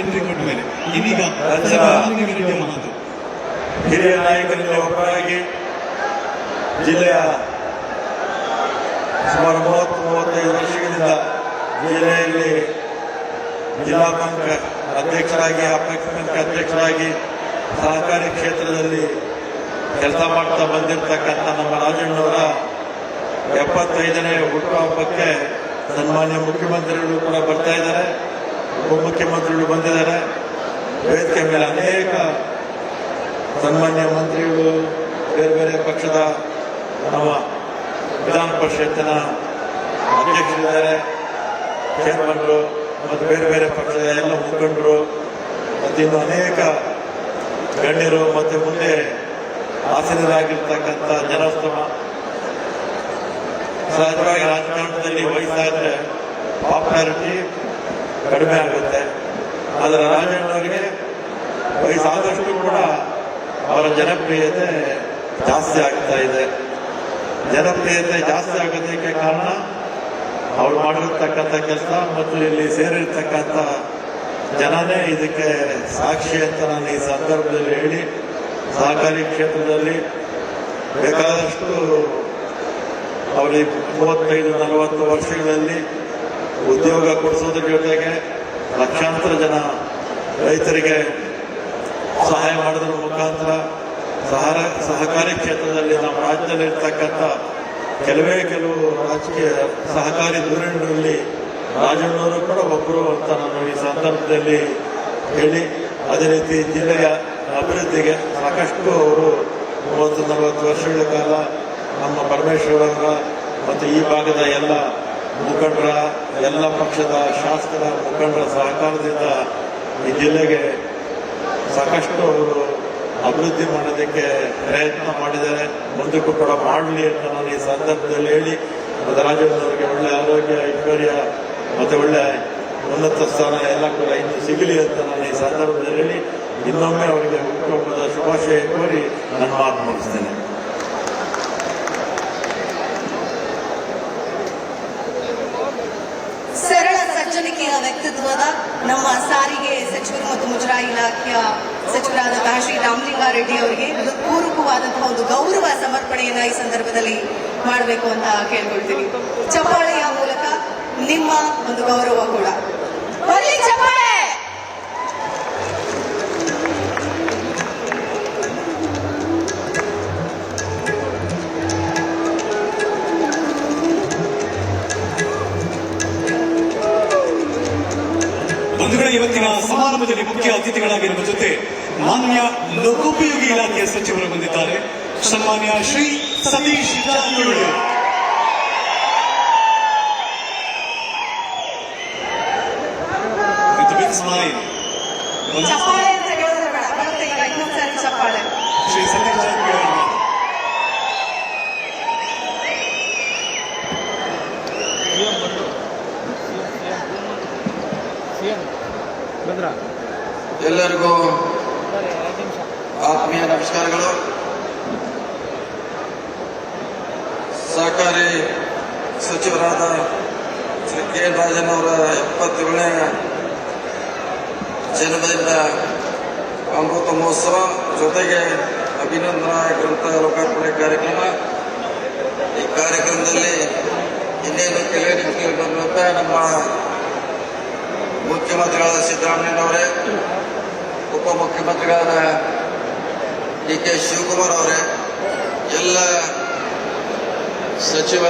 Entry ಕೊಟ್ಟ ಮೇಲೆ. ಇದೀಗ ಮಾತು ಹಿರಿಯ ನಾಯಕರಲ್ಲಿ ಒಬ್ಬರಾಗಿ ಜಿಲ್ಲೆಯ ಸುಮಾರು ಮೂವತ್ತು ಮೂವತ್ತೈದು ವರ್ಷಗಳಿಂದ ಜಿಲ್ಲೆಯಲ್ಲಿ ಜಿಲ್ಲಾ ಬ್ಯಾಂಕ್ ಅಧ್ಯಕ್ಷರಾಗಿ ಬ್ಯಾಂಕ್ ಅಧ್ಯಕ್ಷರಾಗಿ ಸಹಕಾರಿ ಕ್ಷೇತ್ರದಲ್ಲಿ ಕೆಲಸ ಮಾಡ್ತಾ ಬಂದಿರತಕ್ಕಂಥ ನಮ್ಮ ರಾಜಣ್ಣವರ ಎಪ್ಪತ್ತೈದನೇ ಹುಟ್ಟುಹಬ್ಬಕ್ಕೆ ಸನ್ಮಾನ್ಯ ಮುಖ್ಯಮಂತ್ರಿಗಳು ಕೂಡ ಬರ್ತಾ ಇದ್ದಾರೆ. ಉಪಮುಖ್ಯಮಂತ್ರಿಗಳು ಬಂದಿದ್ದಾರೆ. ವೇದಿಕೆ ಮೇಲೆ ಅನೇಕ ಸನ್ಮಾನ್ಯ ಮಂತ್ರಿಗಳು, ಬೇರೆ ಬೇರೆ ಪಕ್ಷದ ನಮ್ಮ ವಿಧಾನ ಪರಿಷತ್ತಿನ ಅಧ್ಯಕ್ಷರಿದ್ದಾರೆ. ಚೇರ್ಮನ್ಗಳು ಮತ್ತು ಬೇರೆ ಬೇರೆ ಪಕ್ಷದ ಎಲ್ಲ ಮುಖಂಡರು, ಮತ್ತು ಇನ್ನು ಅನೇಕ ಗಣ್ಯರು ಮತ್ತು ಮುಂದೆ ಆಸೀನರಾಗಿರ್ತಕ್ಕಂಥ ಜನೋತ್ಸವ. ಸಹಜವಾಗಿ ರಾಜಕಾರಣದಲ್ಲಿ ವಯಸ್ಸಾದ್ರೆ ಪಾಪ್ಯುಲಾರಿಟಿ ಕಡಿಮೆ ಆಗುತ್ತೆ. ಆದರೆ ರಾಜಣ್ಣವರಿಗೆ ವಯಸ್ಸಾದಷ್ಟು ಕೂಡ ಅವರ ಜನಪ್ರಿಯತೆ ಜಾಸ್ತಿ ಆಗ್ತಾ ಇದೆ. ಜನಪ್ರಿಯತೆ ಜಾಸ್ತಿ ಆಗೋದಕ್ಕೆ ಕಾರಣ ಅವ್ರು ಮಾಡಿರ್ತಕ್ಕಂಥ ಕೆಲಸ ಮತ್ತು ಇಲ್ಲಿ ಸೇರಿರ್ತಕ್ಕಂಥ ಜನನೇ ಇದಕ್ಕೆ ಸಾಕ್ಷಿ ಅಂತ ನಾನು ಈ ಸಂದರ್ಭದಲ್ಲಿ ಹೇಳಿ, ಸಹಕಾರಿ ಕ್ಷೇತ್ರದಲ್ಲಿ ಬೇಕಾದಷ್ಟು ಅವರಿಗೆ ಮೂವತ್ತೈದು ನಲವತ್ತು ವರ್ಷಗಳಲ್ಲಿ ಉದ್ಯೋಗ ಕೊಡಿಸೋದ್ರ ಜೊತೆಗೆ ಲಕ್ಷಾಂತರ ಜನ ರೈತರಿಗೆ ಸಹಾಯ ಮಾಡೋದ್ರ ಮುಖಾಂತರ ಸಹಾರ, ಸಹಕಾರಿ ಕ್ಷೇತ್ರದಲ್ಲಿ ನಮ್ಮ ರಾಜ್ಯದಲ್ಲಿ ಇರ್ತಕ್ಕಂಥ ಕೆಲವೇ ಕೆಲವು ರಾಜಕೀಯ ಸಹಕಾರಿ ಧುರೀಣರಲ್ಲಿ ರಾಜಣ್ಣವರು ಕೂಡ ಒಬ್ಬರು ಅಂತ ನಾನು ಈ ಸಂದರ್ಭದಲ್ಲಿ ಹೇಳಿ, ಅದೇ ರೀತಿ ಜಿಲ್ಲೆಯ ಅಭಿವೃದ್ಧಿಗೆ ಸಾಕಷ್ಟು ಅವರು ಮೂವತ್ತು, ನಲವತ್ತು ವರ್ಷಗಳ ಕಾಲ ನಮ್ಮ ಪರಮೇಶ್ವರವರ ಮತ್ತು ಈ ಭಾಗದ ಎಲ್ಲ ಮುಖಂಡರ, ಎಲ್ಲ ಪಕ್ಷದ ಶಾಸಕರ ಮುಖಂಡರ ಸಹಕಾರದಿಂದ ಈ ಜಿಲ್ಲೆಗೆ ಸಾಕಷ್ಟು ಅವರು ಅಭಿವೃದ್ಧಿ ಮಾಡೋದಕ್ಕೆ ಪ್ರಯತ್ನ ಮಾಡಿದ್ದಾರೆ. ಮುಂದಕ್ಕೂ ಕೂಡ ಮಾಡಲಿ ಅಂತ ನಾನು ಈ ಸಂದರ್ಭದಲ್ಲಿ ಹೇಳಿ ರಾಜಣ್ಣವರಿಗೆ ಒಳ್ಳೆ ಆರೋಗ್ಯ, ಐಶ್ವರ್ಯ, ಮತ್ತು ಒಳ್ಳೆ ಉನ್ನತ ಸ್ಥಾನ ಎಲ್ಲ ಕೂಡ ಇನ್ನು ಸಿಗಲಿ ಅಂತ ನಾನು ಈ ಸಂದರ್ಭದಲ್ಲಿ ಹೇಳಿ, ಇನ್ನೊಮ್ಮೆ ಅವರಿಗೆ ಹುಟ್ಟುಹಬ್ಬದ ಶುಭಾಶಯ ಕೋರಿ ನನ್ನ ಮಾತು ಮುಗಿಸ್ತೇನೆ ನಮ್ಮ ಸಾರಿಗೆ ಸಚಿವರು ಮತ್ತು ಮುಜರಾಯಿ ಇಲಾಖೆಯ ಸಚಿವರಾದಂತಹ ಶ್ರೀ ರಾಮಲಿಂಗಾರೆಡ್ಡಿ ಅವರಿಗೆ ಪೂರ್ವಕವಾದಂತಹ ಒಂದು ಗೌರವ ಸಮರ್ಪಣೆಯನ್ನ ಈ ಸಂದರ್ಭದಲ್ಲಿ ಮಾಡಬೇಕು ಅಂತ ಕೇಳ್ಕೊಳ್ತೀನಿ. ಚಪ್ಪಾಳೆಯ ಮೂಲಕ ನಿಮ್ಮ ಒಂದು ಗೌರವ ಕೂಡ. ಬಂಧುಗಳ ಇವತ್ತಿನ ಸಮಾರಂಭದಲ್ಲಿ ಮುಖ್ಯ ಅತಿಥಿಗಳಾಗಿರುವ ಜೊತೆ ಮಾನ್ಯ ಲೋಕೋಪಯೋಗಿ ಇಲಾಖೆಯ ಸಚಿವರು ಬಂದಿದ್ದಾರೆ. ಸನ್ಮಾನ್ಯ ಶ್ರೀ ಸತೀಶ್ ಜಾರಕಿಹೊಳಿ. ಸ್ಮೈಲ್ ಶ್ರೀ ಸತೀಶ್ ಜಾರಕಿಹೊಳಿ ಅವರು. ಎಲ್ಲರಿಗೂ ಆತ್ಮೀಯ ನಮಸ್ಕಾರಗಳು. ಸಹಕಾರಿ ಸಚಿವರಾದ ಶ್ರೀ ಕೆ ರಾಜನ್ ಅವರ ಎಪ್ಪತ್ತೇಳನೇ ಜನ್ಮದಿನ ಅಮೃತ ಮಹೋತ್ಸವ ಜೊತೆಗೆ ಅಭಿನಂದನಾ ಗ್ರಂಥ ಲೋಕಾರ್ಪಣೆ ಕಾರ್ಯಕ್ರಮ. ಈ ಕಾರ್ಯಕ್ರಮದಲ್ಲಿ ಇನ್ನೇನು ಕೆಲವೇ ನಿಮಿಷಗಳು ನಮ್ಮ ಮುಖ್ಯಮಂತ್ರಿಗಳಾದ ಸಿದ್ದರಾಮಯ್ಯನವರೇ ಉಪಮುಖ್ಯಮಂತ್ರಿಗಳಾದ ಡಿ ಕೆ ಶಿವಕುಮಾರ್ ಅವರೇ ಎಲ್ಲ ಸಚಿವ